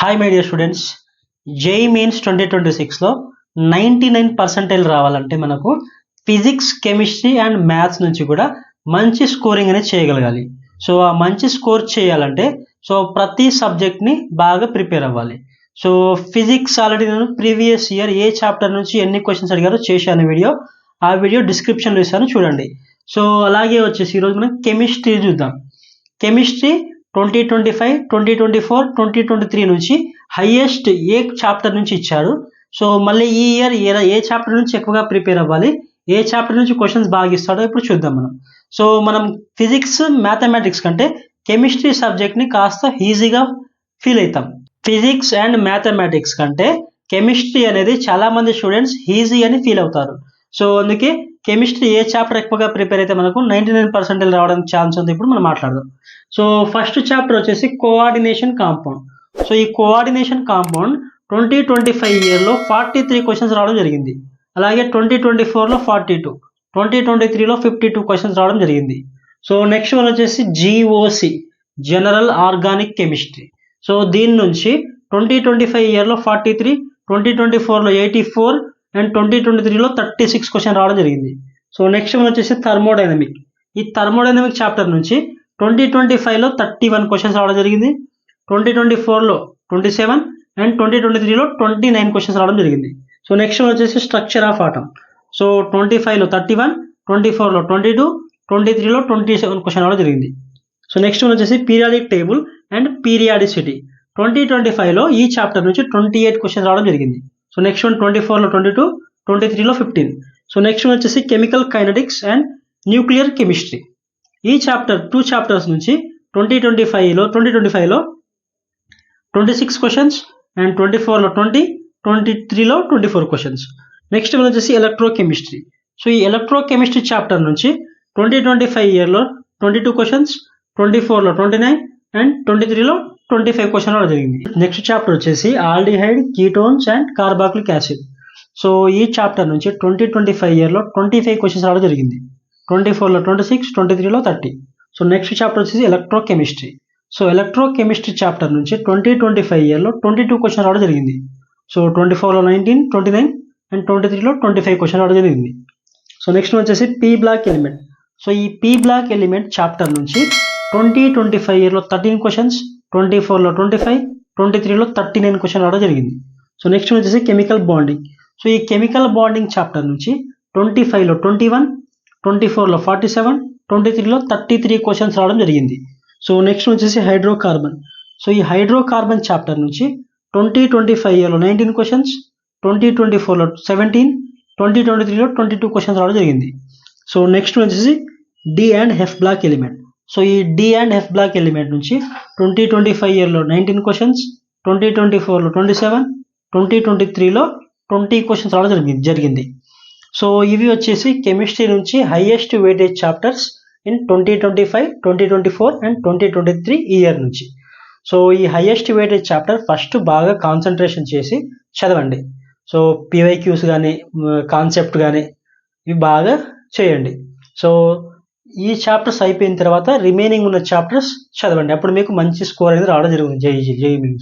Hi my dear students JEE mains twenty twenty సిక్స్లో ninety nine percentile రావాలంటే మనకు physics chemistry and maths నుంచి కూడా మంచి స్కోరింగ్ అనేది చేయగలగాలి. సో ఆ మంచి స్కోర్ చేయాలంటే సో ప్రతి సబ్జెక్ట్ని బాగా ప్రిపేర్ అవ్వాలి. సో ఫిజిక్స్ ఆల్రెడీ నేను ప్రీవియస్ ఇయర్ ఏ చాప్టర్ నుంచి ఎన్ని క్వశ్చన్స్ అడిగారో చేశాను వీడియో ఆ వీడియో డిస్క్రిప్షన్లో ఇస్తాను చూడండి. సో అలాగే వచ్చేసి ఈరోజు మనం కెమిస్ట్రీ చూద్దాం. Chemistry twenty twenty five twenty twenty four twenty twenty three నుంచి హైయెస్ట్ ఏ చాప్టర్ నుంచి ఇచ్చాడు. సో మళ్ళీ ఈ ఇయర్ ఏ చాప్టర్ నుంచి ఎక్కువగా ప్రిపేర్ అవ్వాలి? ఏ చాప్టర్ నుంచి క్వశ్చన్స్ బాగా ఇస్తాడో ఇప్పుడు చూద్దాం మనం. సో మనం ఫిజిక్స్ మ్యాథమెటిక్స్ కంటే కెమిస్ట్రీ సబ్జెక్ట్ని కాస్త ఈజీగా ఫీల్ అవుతాం. ఫిజిక్స్ అండ్ మ్యాథమెటిక్స్ కంటే కెమిస్ట్రీ అనేది చాలామంది స్టూడెంట్స్ ఈజీ అని ఫీల్ అవుతారు. సో అందుకే కెమిస్ట్రీ ఏ చాప్టర్ ఎక్కువగా ప్రిపేర్ అయితే మనకు నైంటీ నైన్ పర్సెంటేజ్ రావడానికి ఛాన్స్ ఉంది. ఇప్పుడు మనం మాట్లాడదాం. సో ఫస్ట్ చాప్టర్ వచ్చేసి కోఆర్డినేషన్ కాంపౌండ్ సో ఈ coordination compound twenty twenty five ఇయర్లో ఫార్టీ త్రీ క్వశ్చన్స్ రావడం జరిగింది. అలాగే ట్వంటీ ట్వంటీ ఫోర్లో ఫార్టీ టూ ట్వంటీ ట్వంటీ త్రీలో ఫిఫ్టీ టూ క్వశ్చన్స్ రావడం జరిగింది. సో నెక్స్ట్ వన్ వచ్చేసి GOC general organic chemistry so దీని నుంచి ట్వంటీ ట్వంటీ ఫైవ్ ఇయర్లో ఫార్టీ త్రీ ట్వంటీ ట్వంటీ ఫోర్లో eighty four and twenty twenty త్రీలో థర్టీ సిక్స్ క్వశ్చన్ రావడం జరిగింది. సో నెక్స్ట్ మనం వచ్చేసి థర్మోడైనమిక్ ఈ థర్మోడైనమిక్ చాప్టర్ నుంచి ట్వంటీ ట్వంటీ ఫైవ్లో థర్టీ వన్ క్వశ్చన్స్ రావడం జరిగింది. ట్వంటీ ట్వంటీ ఫోర్లో twenty seven and twenty twenty త్రీలో ట్వంటీ నైన్ క్వశ్చన్స్ రావడం జరిగింది. సో నెక్స్ట్ వచ్చేసి structure of atom so twenty ఫైవ్లో థర్టీ వన్ ట్వంటీ ఫోర్లో ట్వంటీ టూ ట్వంటీ త్రీలో ట్వంటీ సెవెన్ క్వశ్చన్ రావడం జరిగింది. సో నెక్స్ట్ వన్ వచ్చేసి periodic table and periodicity twenty twenty ఫైవ్లో ఈ చాప్టర్ నుంచి ట్వంటీ ఎయిట్ క్వశ్చన్స్ రావడం జరిగింది. సో నెక్స్ట్ వన్ ట్వంటీ ఫోర్లో ట్వంటీ టూ ట్వంటీ త్రీలో ఫిఫ్టీన్ సో నెక్స్ట్ వన్ వచ్చేసి chemical kinetics and nuclear chemistry ఈ చాప్టర్ టూ చాప్టర్స్ నుంచి ట్వంటీ ట్వంటీ ఫైవ్లో ట్వంటీ ట్వంటీ ఫైవ్లో twenty six questions and twenty ఫోర్లో ట్వంటీ ట్వంటీ త్రీలో twenty four questions next one వచ్చేసి electrochemistry so ఈ electrochemistry chapter నుంచి ట్వంటీ ట్వంటీ ఫైవ్ ఇయర్లో ట్వంటీ టూ క్వశ్చన్స్ ట్వంటీ ఫోర్లో ట్వంటీ నైన్ అండ్ ట్వంటీ త్రీలో twenty five question రావడం జరిగింది. నెక్స్ట్ చాప్టర్ వచ్చేసి aldehyde ketones and carboxylic acid. So ఈ చాప్టర్ నుంచి ట్వంటీ ట్వంటీ ఫైవ్ ఇయర్లో ట్వంటీ ఫైవ్ క్వశ్చన్స్ రావడం జరిగింది. ట్వంటీ ఫోర్లో ట్వంటీ సిక్స్ ట్వంటీ త్రీలో థర్టీ సో నెక్స్ట్ చాప్టర్ వచ్చేసి electrochemistry so electrochemistry chapter నుంచి ట్వంటీ ట్వంటీ ఫైవ్ ఇయర్లో ట్వంటీ టూ క్వశ్చన్ రావడం జరిగింది. సో ట్వంటీ ఫోర్లో nineteen twenty nine and twenty త్రీలో ట్వంటీ ఫైవ్ క్వశ్చన్ రావడం జరిగింది. సో నెక్స్ట్ వచ్చేసి పీ బ్లాక్ ఎలిమెంట్ సో ఈ పీ బ్లాక్ ఎలిమెంట్ చాప్టర్ నుంచి ట్వంటీ ట్వంటీ ఫైవ్ ఇయర్లో థర్టీన్ క్వశ్చన్స్ ట్వంటీ ఫోర్లో ట్వంటీ ఫైవ్ ట్వంటీ త్రీలో థర్టీ నైన్ క్వశ్చన్ రావడం జరిగింది. సో నెక్స్ట్ వచ్చేసి కెమికల్ బాండింగ్. సో ఈ కెమికల్ బాండింగ్ చాప్టర్ నుంచి ట్వంటీ ఫైవ్లో ట్వంటీ వన్ ట్వంటీ ఫోర్లో ఫార్టీ సెవెన్ ట్వంటీ త్రీలో థర్టీ త్రీ క్వశ్చన్స్ రావడం జరిగింది. సో నెక్స్ట్ వచ్చేసి హైడ్రోకార్బన్. సో ఈ హైడ్రోకార్బన్ చాప్టర్ నుంచి ట్వంటీ ట్వంటీ ఫైవ్ ఇయర్లో నైన్టీన్ క్వశ్చన్స్ ట్వంటీ ట్వంటీ ఫోర్లో సెవెంటీన్ ట్వంటీ ట్వంటీ త్రీలో ట్వంటీ టూ క్వశ్చన్స్ రావడం జరిగింది. సో నెక్స్ట్ వచ్చేసి D and F block element. So ఈ D and F block element నుంచి ట్వంటీ ట్వంటీ ఫైవ్ ఇయర్లో నైన్టీన్ క్వశ్చన్స్ ట్వంటీ ట్వంటీ ఫోర్లో ట్వంటీ సెవెన్ ట్వంటీ ట్వంటీ త్రీలో ట్వంటీ క్వశ్చన్స్ రావడం జరిగింది జరిగింది. సో ఇవి వచ్చేసి కెమిస్ట్రీ నుంచి highest weightage chapters in twenty twenty five twenty twenty four and twenty twenty three year నుంచి. సో ఈ హైయెస్ట్ వెయిటేజ్ చాప్టర్ ఫస్ట్ బాగా కాన్సన్ట్రేషన్ చేసి చదవండి. సో పివైక్యూస్ కానీ కాన్సెప్ట్ కానీ ఇవి బాగా చేయండి. సో ఈ చాప్టర్స్ అయిపోయిన తర్వాత రిమైనింగ్ ఉన్న చాప్టర్స్ చదవండి. అప్పుడు మీకు మంచి స్కోర్ అనేది రావడం జరుగుతుంది. JEE JEE